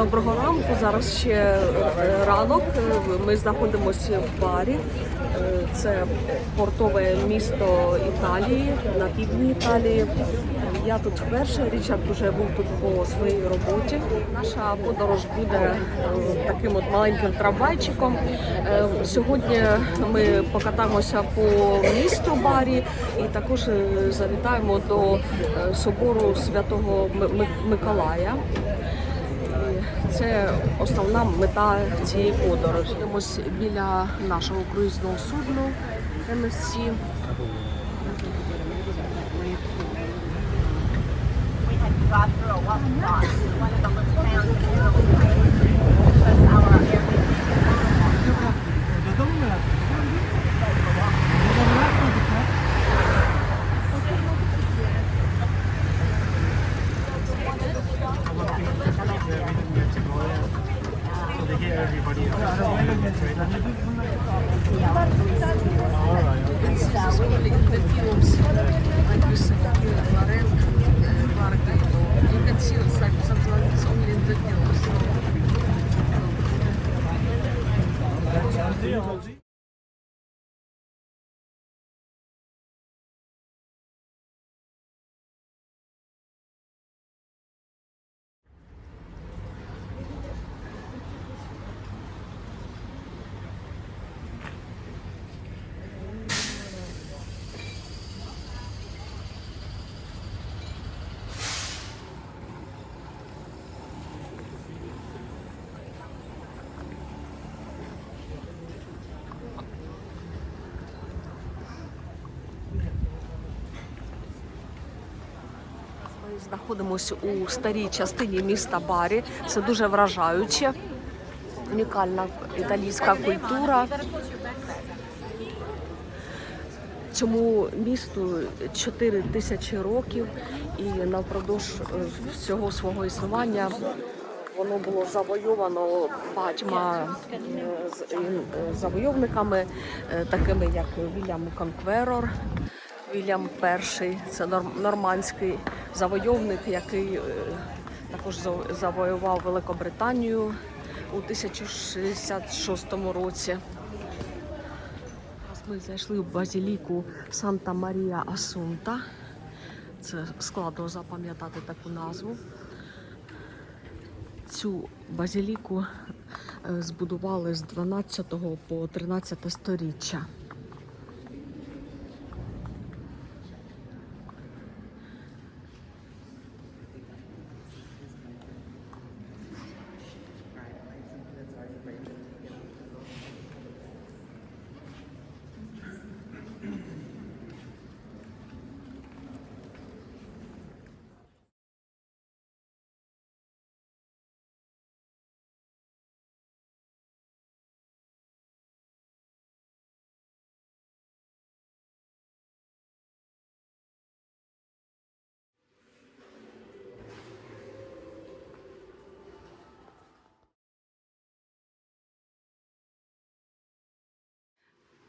Доброго ранку. Зараз ще е, ранок. Е, Ми знаходимося в барі. Е, Це портове місто Італії на півдні Італії. Я тут вперше. Річард вже був тут по своїй роботі. Наша подорож буде таким от маленьким трамвайчиком. Сьогодні ми покатаємося по місту барі і також завітаємо до собору святого Ми- Ми- Миколая. Це основна мета цієї подорожі. Ось біля нашого круїзного судну MSC. Знаходимося у старій частині міста Барі. Це дуже вражаюче. Унікальна італійська культура. Цьому місту 4 тисячі років, і навпродовж е, всього свого існування воно було завойовано багатьма е, е, завойовниками, такими як Вільям Конкверор, Вільям І, це нор- нормандський завойовник, який е, також завоював Великобританію у 1066 році. Ми зайшли в базіліку Санта Марія Асунта. Це складно запам'ятати таку назву. Цю базіліку е, збудували з 12 по 13 сторіччя.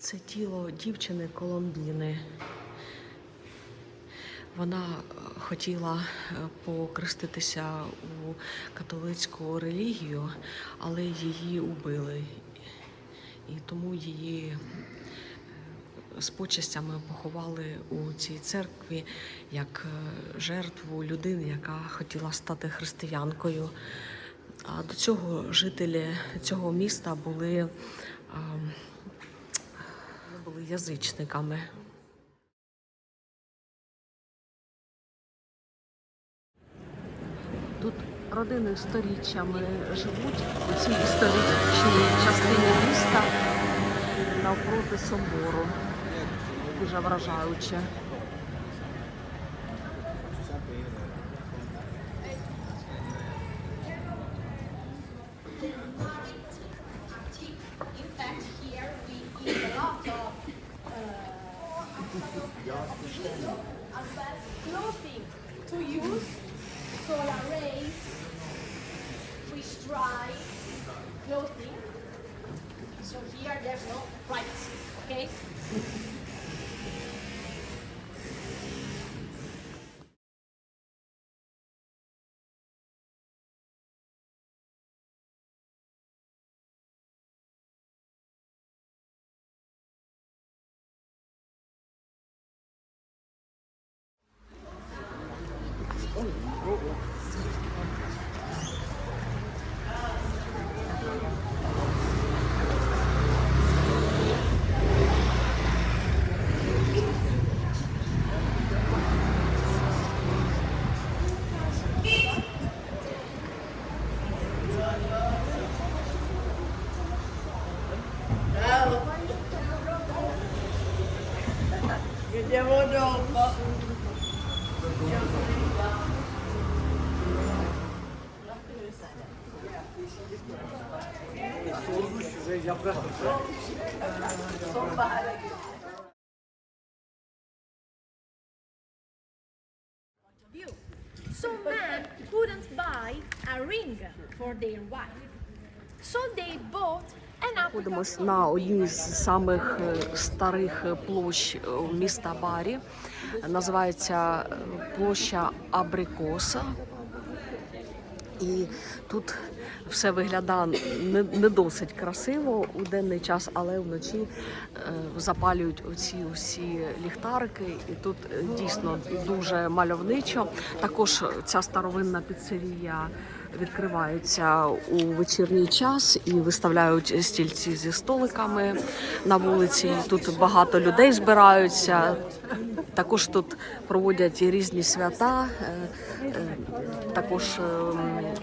Це тіло дівчини Коломбіни. Вона е, хотіла е, покреститися у католицьку релігію, але її убили. І тому її е, з почестями поховали у цій церкві як жертву людини, яка хотіла стати християнкою. А до цього жителі цього міста були, ем, були язичниками. Тут родини сторіччями живуть у цій історичній частині міста навпроти собору. Дуже вражаюче. A ring for their wife. So they bought Знаходимось на одній з самих е, старих е, площ е, міста Барі. Називається площа Абрикоса. І тут все виглядає не, досить красиво у денний час, але вночі запалюють оці усі ліхтарики, і тут дійсно дуже мальовничо. Також ця старовинна піцерія відкривається у вечірній час і виставляють стільці зі столиками на вулиці. Тут багато людей збираються. Також тут проводять різні свята. е, е, Також ем, е,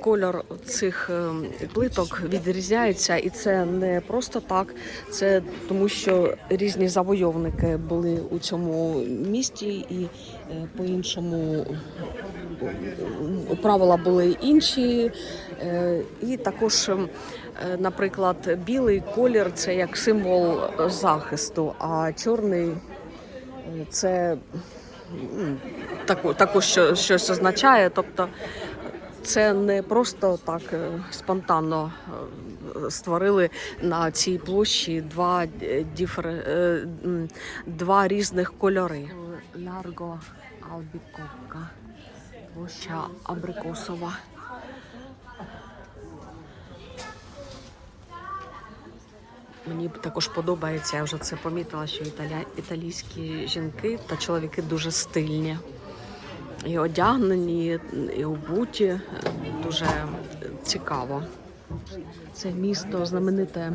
кольор цих ем, плиток відрізняється, і це не просто так. Це тому, що різні завойовники були у цьому місті, і по-іншому е, правила були інші. Е, І також, е, наприклад, білий колір це як символ захисту, а чорний це також що- щось означає. Тобто це не просто так е, спонтанно створили на цій площі два, діфер... два різних кольори. Ларго Албікока, площа Абрикосова. Мені також подобається, я вже це помітила, що італя... італійські жінки та чоловіки дуже стильні. І одягнені, і обуті. Дуже цікаво. Це місто знамените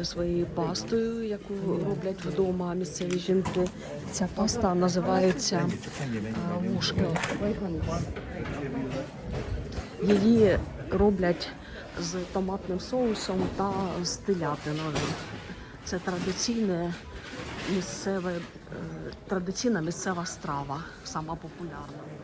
е, своєю пастою, яку роблять вдома місцеві жінки. Ця паста називається е, вушки. Її роблять з томатним соусом та з телятиною. Це традиційне місцеве, е, традиційна місцева страва, сама популярна.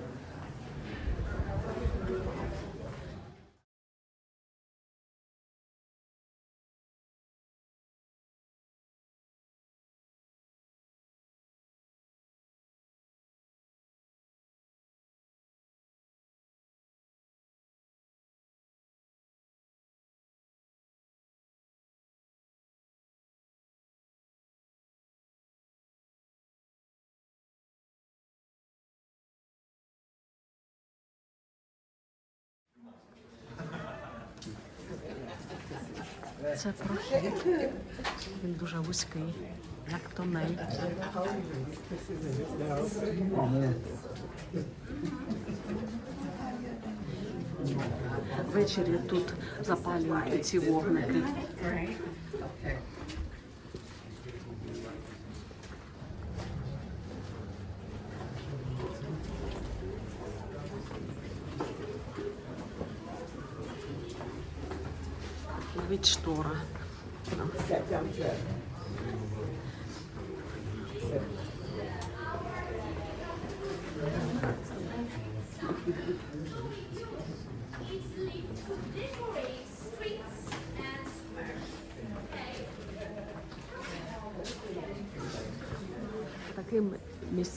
Це прохід. Він дуже вузький, як тонель. Ввечері тут запалюють ці вогники.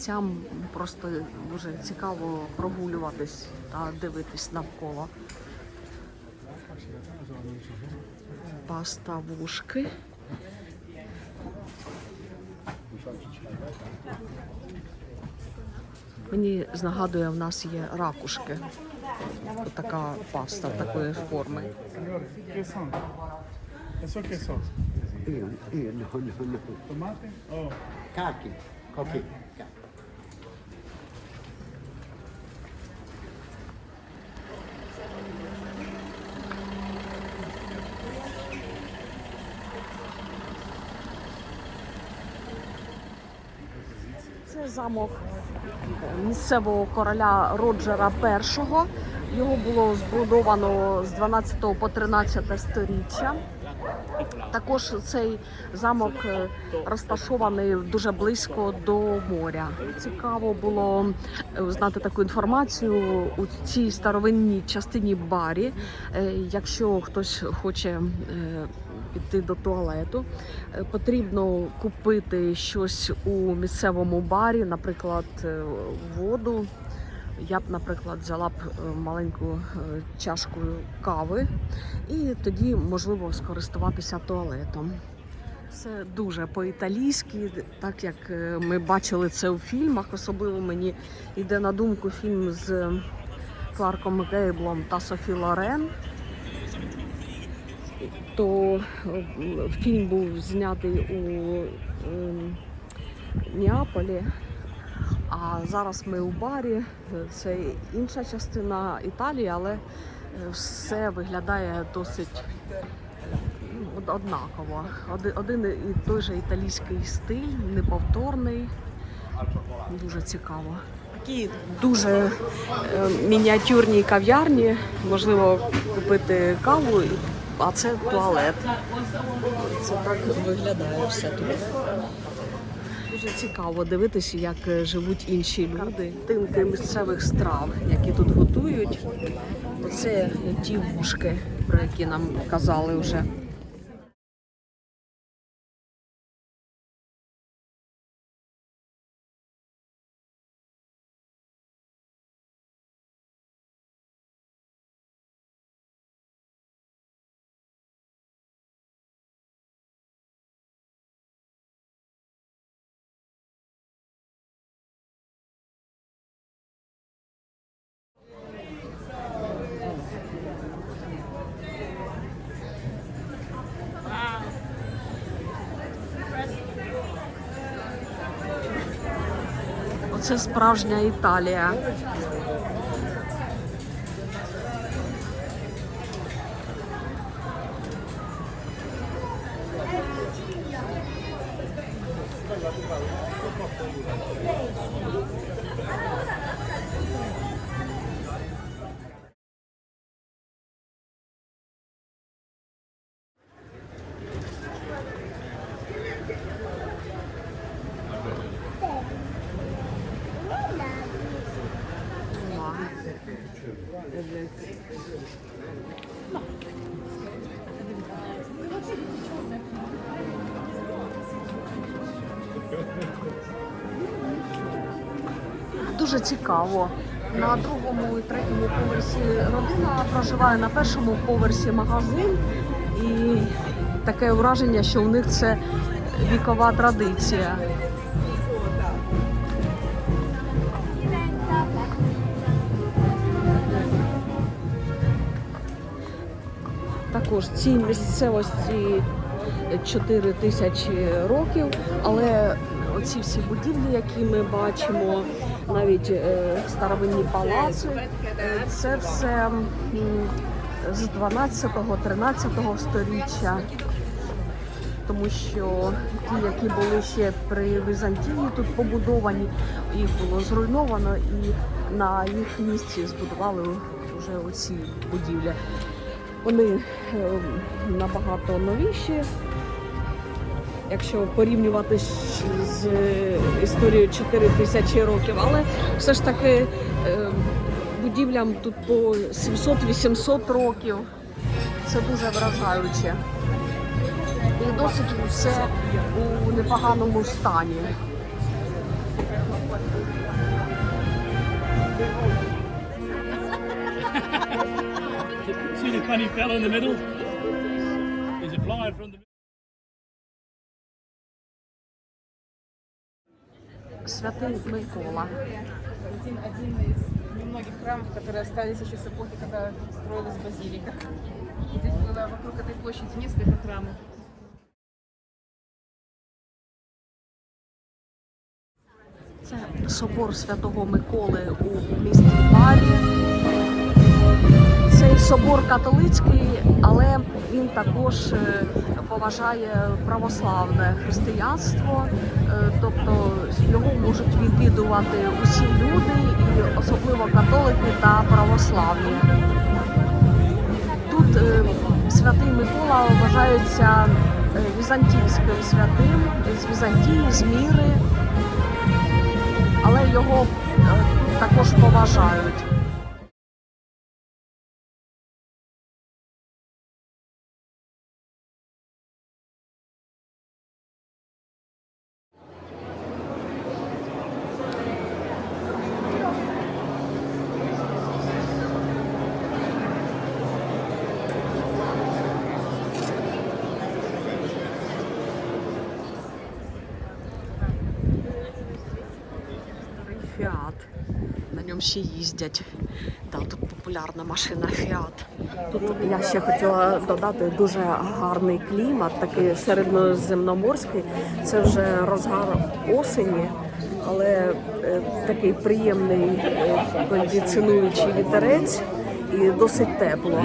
Місцям просто дуже цікаво прогулюватись та дивитись навколо. Паста вушки. Мені нагадує, в нас є ракушки. Ось така паста такої форми. Signore, che замок місцевого короля Роджера І. Його було збудовано з 12 по 13 сторіччя. Також цей замок е, розташований дуже близько до моря. Цікаво було е, знати таку інформацію у цій старовинній частині барі. Е, Якщо хтось хоче піти до туалету, е, потрібно купити щось у місцевому барі, наприклад, е, воду. Я б, наприклад, взяла б е, маленьку чашку кави і тоді можливо скористуватися туалетом. Це дуже по-італійськи, так як ми бачили це у фільмах. Особливо мені йде на думку фільм з Кларком Гейблом та Софі Лорен. То е, фільм був знятий у ем, Неаполі. А зараз ми у барі. Це інша частина Італії, але е, все виглядає досить однаково. Один, і той же італійський стиль, неповторний. Дуже цікаво. Такі дуже е, мініатюрні кав'ярні, можливо купити каву, а це туалет. Це так виглядає все тут. Дуже цікаво дивитися, як е, живуть інші люди. Тинки місцевих страв, які тут готують. Оце ті вушки, про які нам казали вже. Оце справжня Італія. Дуже цікаво. На другому і третьому поверсі родина проживає на першому поверсі магазин, і таке враження, що у них це вікова традиція. Також цій місцевості 4 тисячі років, але оці всі будівлі, які ми бачимо, навіть е, старовинні палаци, е, це все з 12-13 сторіччя. Тому що ті, які були ще при Візантії тут побудовані, їх було зруйновано і на їх місці збудували вже оці будівлі. Вони е, набагато новіші. Якщо порівнювати з- історією 4 тисячі років, але все ж таки е, будівлям тут по 700-800 років. Це дуже вражаюче. І досить все у непоганому стані. See the funny fella in the middle? He's a fly from the Святий Микола. один, один из немногих храмов, которые остались еще с эпохи, когда строилась базилика. Здесь было вокруг этой площади несколько храмов. Це собор Святого Миколи у місті Барі. Цей собор католицький, але він також е, поважає православне християнство, Е, тобто його можуть відвідувати усі люди, і особливо католики та православні. Тут е, святий Микола вважається візантійським святим з Візантії, з Міри, але його також поважають. Фіат. Ньому ще їздять. Да, тут популярна машина Фіат. Тут я ще хотіла додати дуже гарний клімат, такий середньоземноморський. Це вже розгар осені, але е, такий приємний е, кондиціонуючий вітерець і досить тепло.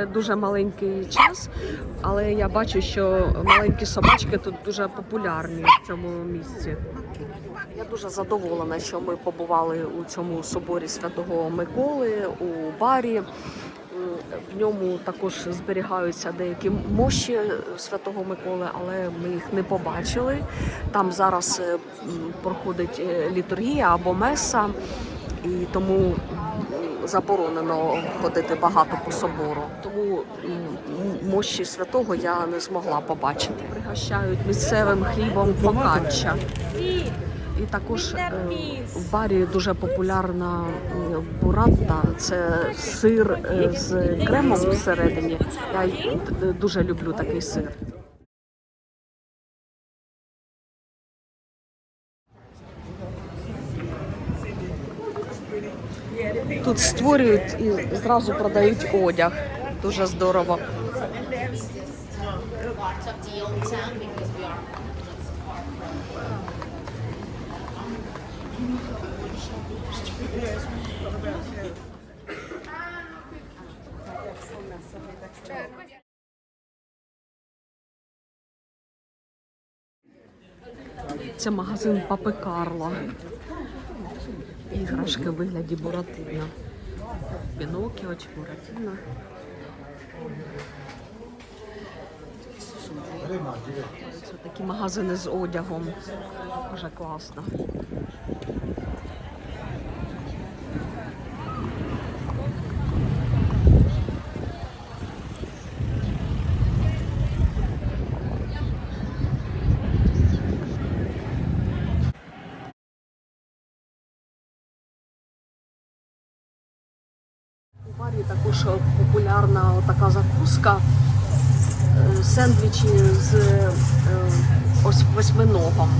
Лише дуже маленький час, але я бачу, що маленькі собачки тут дуже популярні в цьому місці. Я дуже задоволена, що ми побували у цьому соборі Святого Миколи у барі. В ньому також зберігаються деякі мощі Святого Миколи, але ми їх не побачили. Там зараз е, проходить е, літургія або меса, і тому заборонено ходити багато по собору. Тому мощі святого я не змогла побачити. Пригощають місцевим хлібом фокачча. І також е, в барі дуже популярна буратта. Це сир е, з кремом всередині. Я дуже люблю такий сир. Тут створюють і зразу продають одяг. Дуже здорово. Це магазин Папи Карло. Іграшки в вигляді Буратино. Пінокіо чи Буратино. Це такі магазини з одягом. Дуже класно. У барі також популярна така закуска. е, Сендвічі з е, ось восьминогом.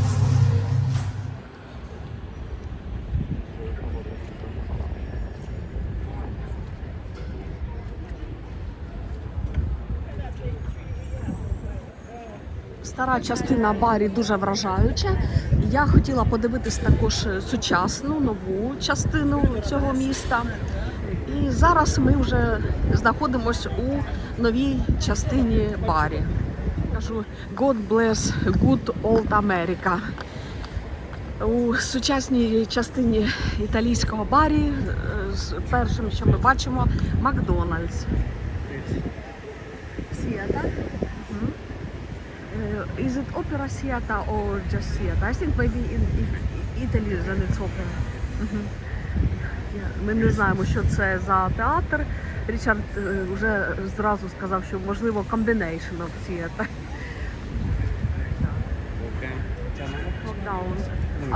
Стара частина барі дуже вражаюча. Я хотіла подивитись також сучасну нову частину цього міста. І зараз ми вже знаходимося у новій частині барі. Кажу God bless good old America. У сучасній частині італійського барі е, першим, що ми бачимо, Макдональдс. Сіата. Uh, is it opera theater or just theater? I think maybe in, Italy then it's opera. Мгм. Я- Ми не знаємо, що це за театр. Річард е, вже зразу сказав, що можливо of theater.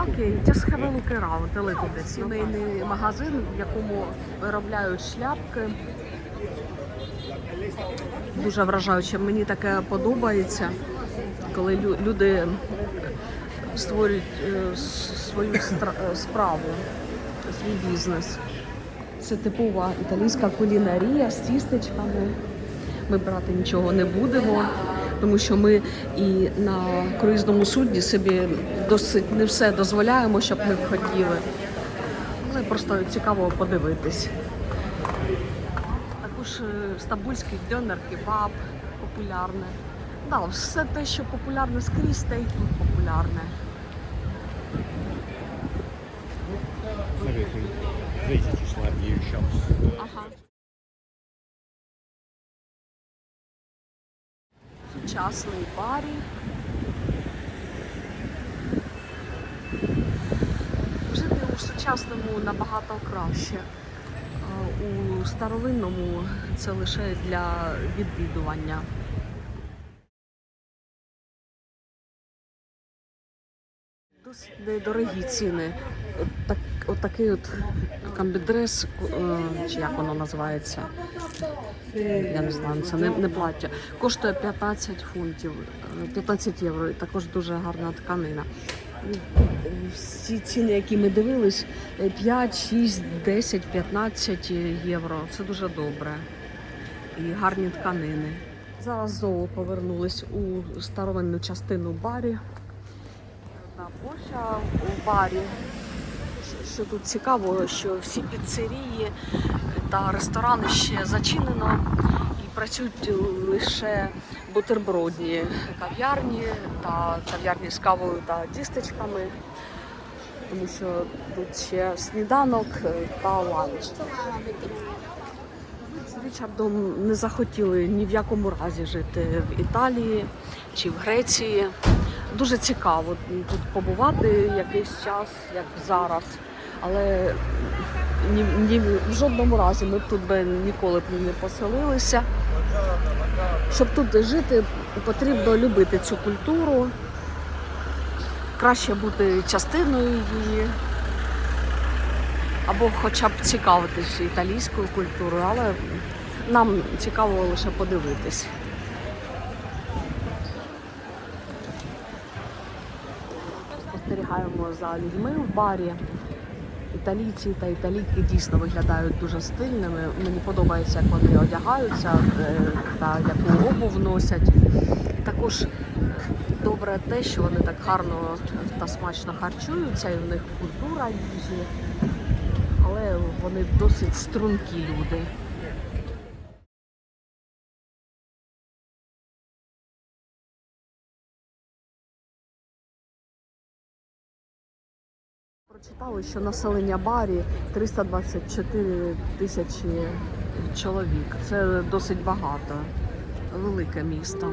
Окей, just have a look around a little bit. Сімейний магазин, в якому виробляють шляпки. Дуже вражаюче. Мені таке подобається, коли люди створюють е, свою стра- свій бізнес. Це типова італійська кулінарія з тістечками. Ми брати нічого не будемо, тому що ми і на круїзному судні собі досить не все дозволяємо, щоб ми хотіли. Але просто цікаво подивитись. Також е, стамбульський дьонер, кебаб популярне. Да, все те, що популярне скрізь, те й тут популярне. Видите, числа я сейчас. Ага. Сучасний барі. Жити у сучасному набагато краще. У старовинному це лише для відвідування. Досить недорогі ціни. От, так, от камбідрес, е, чи як воно називається? Я не знаю, це не, не плаття. Коштує 15 фунтів, е, 15 євро. І також дуже гарна тканина. Е, Всі ціни, які ми дивились, е, 5, 6, 10, 15 євро. Це дуже добре. І гарні тканини. Зараз знову повернулись у старовинну частину барі. Площа у барі. Що- тут цікаво, що всі піцерії та ресторани ще зачинено і працюють лише бутербродні кав'ярні та кав'ярні з кавою та дістечками, тому що тут ще сніданок та ланч. З Річардом не захотіли ні в якому разі жити в Італії чи в Греції. Дуже цікаво тут побувати якийсь час, як зараз. Але ні, ні в жодному разі ми тут би ніколи б не поселилися. Щоб тут жити, потрібно любити цю культуру, краще бути частиною її, або хоча б цікавитись італійською культурою, але нам цікаво лише подивитись. Спостерігаємо за людьми в барі. Італійці та італійки дійсно виглядають дуже стильними. Мені подобається, як вони одягаються е, та яку обув носять. Також добре те, що вони так гарно та смачно харчуються, і в них культура їжі, але вони досить стрункі люди. Прочитали, що населення Барі 324 тисячі чоловік. Це досить багато. Велике місто.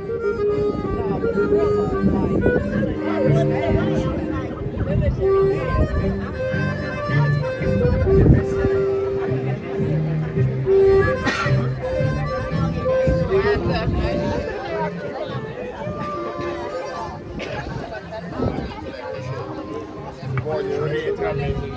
Voglio Amen.